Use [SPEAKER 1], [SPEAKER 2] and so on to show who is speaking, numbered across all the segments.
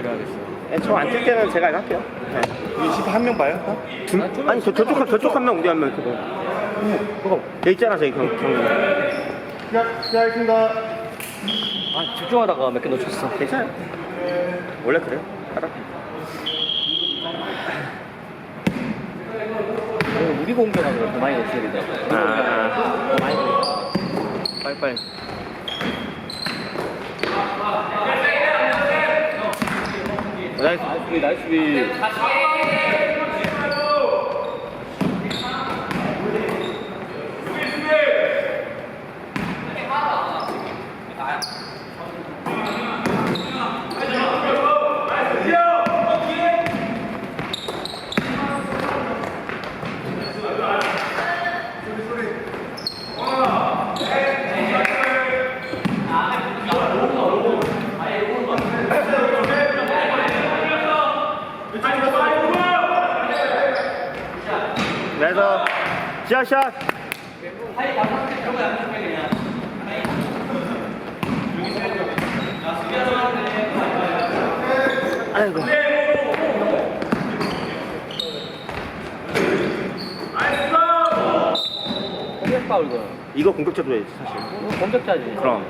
[SPEAKER 1] 공개를 하겠어.
[SPEAKER 2] 네, 저안 뛸 때는 제가 할게요. 네.
[SPEAKER 3] 우리 심판 한명 봐요? 어?
[SPEAKER 2] 둘, 아니 저, 저쪽 한- 저쪽 한 명 우리 한 명. 그거 여기 있잖아 저기 경 경.
[SPEAKER 3] 시작, 시작하겠습니다.
[SPEAKER 1] 아, 집중하다가 몇 개 놓쳤어.
[SPEAKER 2] 괜찮아 요. 원래 그래요. 알아.
[SPEAKER 1] 우리 공격하고 더 많이 놓쳐야 되더라고.
[SPEAKER 2] 아,
[SPEAKER 1] 더 많이.
[SPEAKER 2] 빨리 빨리. 나이스.
[SPEAKER 1] 나이스 비, 나이스 비.
[SPEAKER 2] 그래서 샷샷. 아이고.
[SPEAKER 1] 공격 파울 이거.
[SPEAKER 2] 이거 공격자줘야지 사실.
[SPEAKER 1] 이거 공격자지.
[SPEAKER 2] 그럼.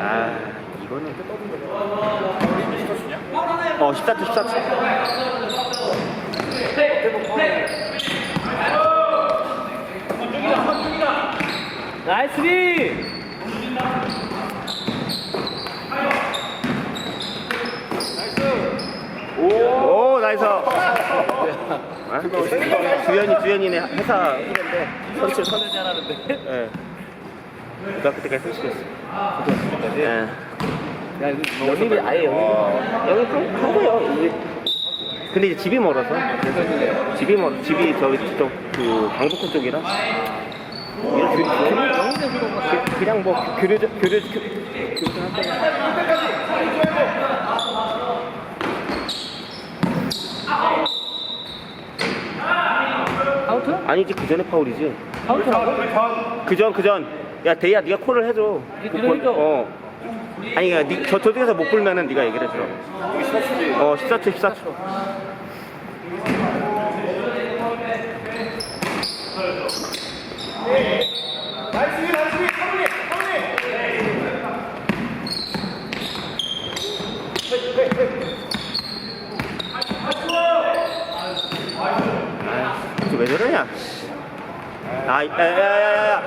[SPEAKER 2] 아 이거는. 어 14초 14초.
[SPEAKER 1] 나이스 비.
[SPEAKER 2] 오 나이스. 아, 주연이 주연이네 회사 후배인데 선출 선.
[SPEAKER 1] 선을 잘하는데.
[SPEAKER 2] 예. 고등학교 때까지 선출했어. 예.
[SPEAKER 1] 야, 이거 연립이 아예 연립이.
[SPEAKER 2] 여기 좀 하고요. 근데 이제 집이 멀어서 집이 멀 집이 저기 쪽그 강북구 쪽이라 이런 그, 그, 그냥 뭐 교류 교- 교류적 할 때는
[SPEAKER 1] 아우트?
[SPEAKER 2] 아니지 그 전에 파울이지.
[SPEAKER 1] 아우트라고?
[SPEAKER 2] 그전 그전 야 대야 네가 콜을 해줘.
[SPEAKER 1] 네,
[SPEAKER 2] 그. 어. 아니 그러니까 니, 저 저쪽에서 못 불면은 네가 얘기를 해줘. 어 14초 14초. 이거 왜 저러냐? 아, 야야야야야.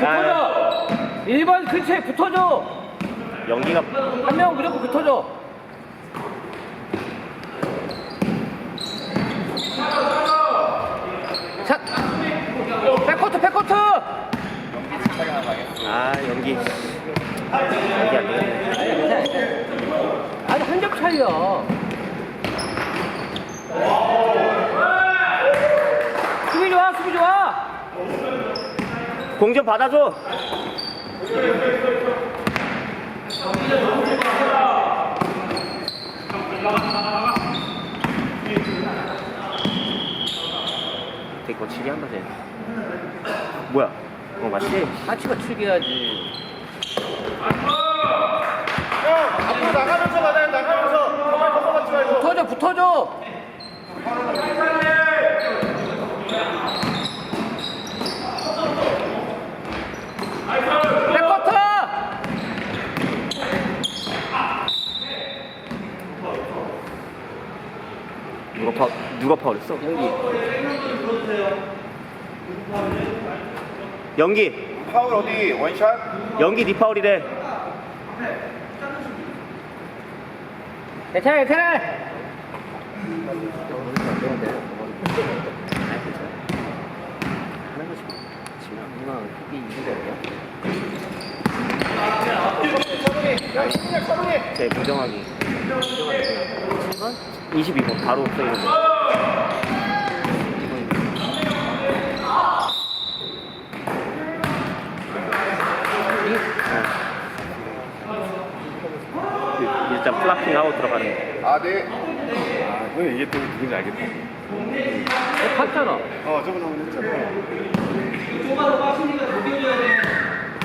[SPEAKER 2] 아,
[SPEAKER 1] 붙어줘. 1번 근처에 붙어줘.
[SPEAKER 2] 연기가
[SPEAKER 1] 한 명 무조건 붙어줘. 샷. 백코트 백코트.
[SPEAKER 2] 아 연기 연기 안 되겠네.
[SPEAKER 1] 아니 한 점 차이야. 수비 좋아 수비 좋아.
[SPEAKER 2] 공 좀 받아줘. 되게 거칠게 한다 쟤. 뭐야? 어 맞지?
[SPEAKER 1] 하치가.
[SPEAKER 3] 형, 앞으로 나가면서 가자, 나가면서. 가만히 벗어받지 말고.
[SPEAKER 1] 붙어줘 붙어줘.
[SPEAKER 2] 누가 파 누가 파울했어?
[SPEAKER 1] 여기.
[SPEAKER 2] 연기
[SPEAKER 3] 파울 어디? 원샷?
[SPEAKER 2] 연기 니 파울이래.
[SPEAKER 1] 괜찮아 괜찮아.
[SPEAKER 2] 제 부정하기. 22번 바로 써 있는 거. 플라킹하고 들어가는 거.
[SPEAKER 3] 아, 네. 아, 그건 이게 또 누군지 알겠다.
[SPEAKER 1] 어, 봤잖아.
[SPEAKER 3] 어, 저번에 한번 했잖아. 조바로 빠시니까 녹여줘야 돼.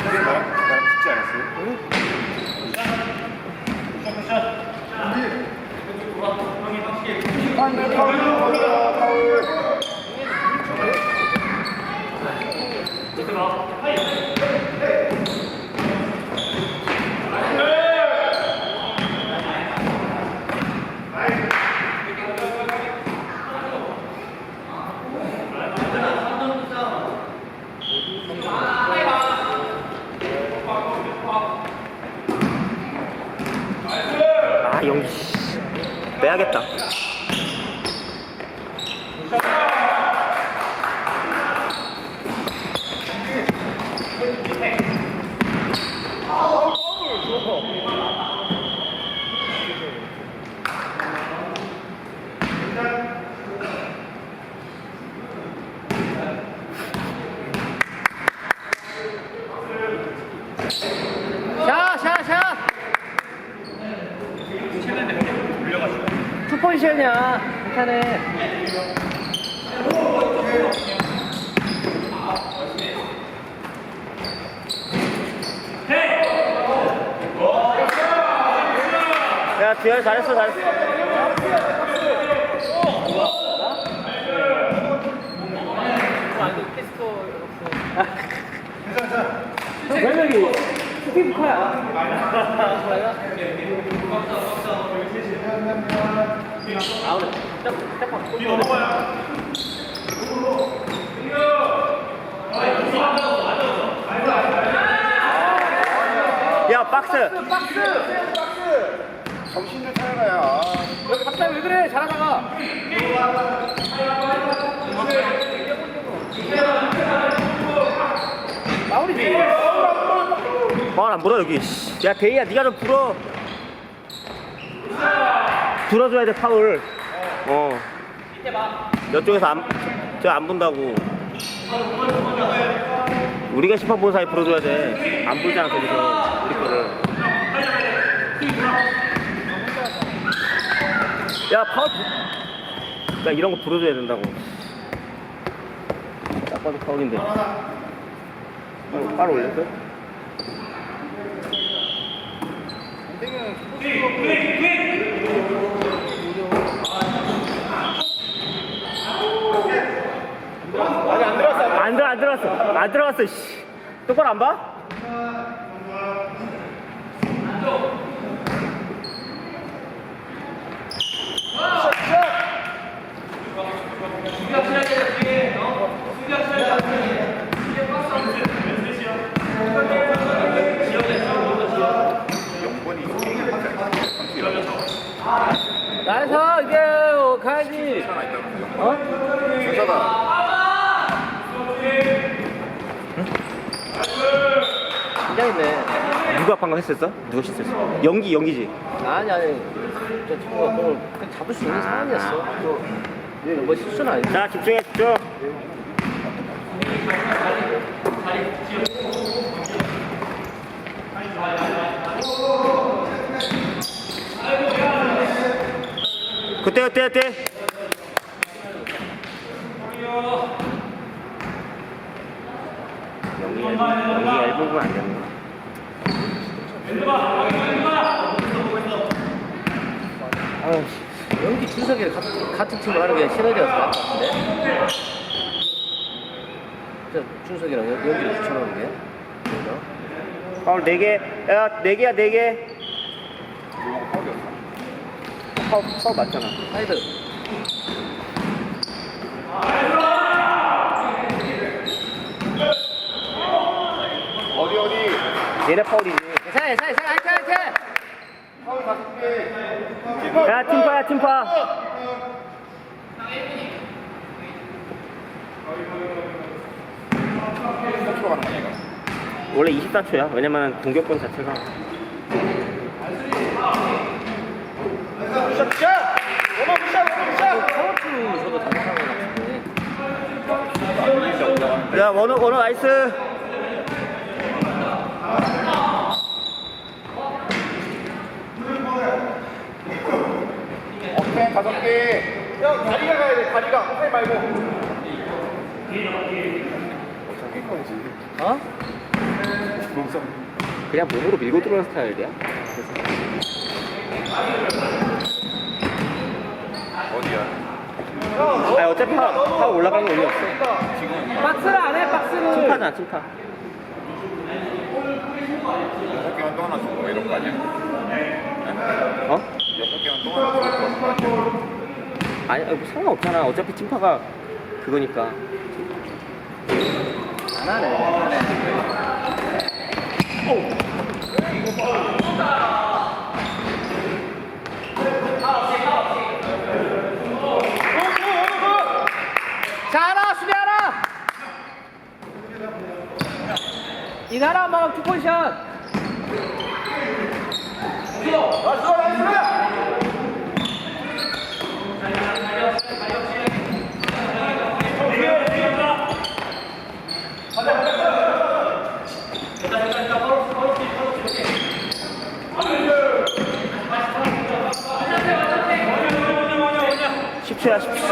[SPEAKER 3] 그게 나랑, 나랑
[SPEAKER 2] 죽지 않았어요? 응?
[SPEAKER 1] 안돼 파울 파울 파울 지금 어 하이 포지션이야. 괜찮아.
[SPEAKER 2] 야 주현 잘했어 잘했어
[SPEAKER 1] 별명이 스티브 커야. 아, 오늘 딱, 딱
[SPEAKER 2] 야 박스
[SPEAKER 3] 정신 좀 차려라.
[SPEAKER 1] 여기 갑자기 왜 그래? 잘하다가. 마무리지.
[SPEAKER 2] 아안 불어 여기 씨. 야 대희야 네가 좀 불어 불어줘야 돼 파울 어 이쪽에서 안, 저안 분다고 우리가 심판 본 사이 불어줘야 돼안 불잖아 거기서 거를 야 부- 야 이런 거 불어줘야 된다고 딱 봐도 파울인데 어, 파울 올렸어?
[SPEAKER 3] 안 들어왔어.
[SPEAKER 2] 안 들어 안 들어갔어 안 들어갔어 씨 똑바로 안 봐?
[SPEAKER 1] 나에서 이제 어, 가야지. 어?
[SPEAKER 2] 누가 방금 했었어? 누가 실수했어? 연기 연기지
[SPEAKER 1] 아니 아니. 저 친구가 그걸 잡을 수 있는 상황이었어. 또, 이게 뭐 실수는 아니지.
[SPEAKER 2] 자 집중해 집중 그때 그때 그때. 연기 연기 얇은 건안 되는 거
[SPEAKER 1] 아유, 연기 준석이랑 같은, 같은 팀을 하는 게 시너지가 것 같은데? 저 준석이랑 연- 연기를 붙여놓은 게?
[SPEAKER 2] 파울 4개 야 4개야 4개 파울, 파울 맞잖아
[SPEAKER 1] 사이드.
[SPEAKER 3] 어디 어디.
[SPEAKER 2] 얘네 파울이지
[SPEAKER 1] 괜찮아, 괜찮아, 괜찮아,
[SPEAKER 3] 개.
[SPEAKER 2] 야 팀파야 팀파. 원래 24초야 왜냐면 공격권 자체가. 야 원호 원호 나이스
[SPEAKER 3] 오케이 다섯 개. 형 다리가 가야 돼 다리가. 호텔 말고. 어?
[SPEAKER 2] 그냥 몸으로 밀고 들어오는 스타일이야
[SPEAKER 3] 어디야?
[SPEAKER 2] 아니 어차피 파, 파 올라가는 거 의미 없어
[SPEAKER 1] 박스를 안 해, 박스를!
[SPEAKER 2] 침파잖아 침파
[SPEAKER 3] 여섯 개만 또 하나 주고 이런 거 아니야?
[SPEAKER 2] 어?
[SPEAKER 3] 여섯 개만 또 하나 주고 그런 거 아니야?
[SPEAKER 2] 아니 아, 상관없잖아. 어차피 팀파가 그거니까.
[SPEAKER 1] 안 하네 안하네. 이나라 막
[SPEAKER 2] 투포지션. 10초.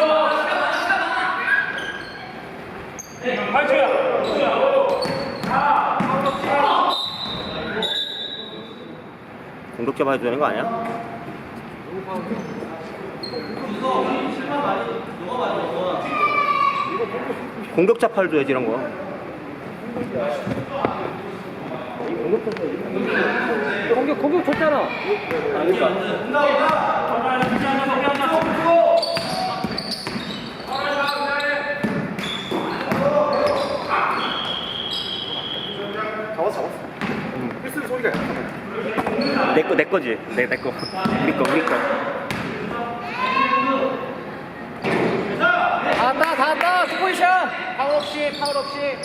[SPEAKER 2] 공격자 봐야 되는 거 아니야? 공격 자 팔 줘야지 이런 거.
[SPEAKER 1] 공격 공격 좋잖아.
[SPEAKER 3] 잡았어 잡았어 필승 소리가 약하네
[SPEAKER 2] 내 거, 내 거지. 내, 내 거. 우리 거, 우리 거.
[SPEAKER 1] 다 왔다 다 왔다 투포션.
[SPEAKER 3] 파울 없이 파울 없이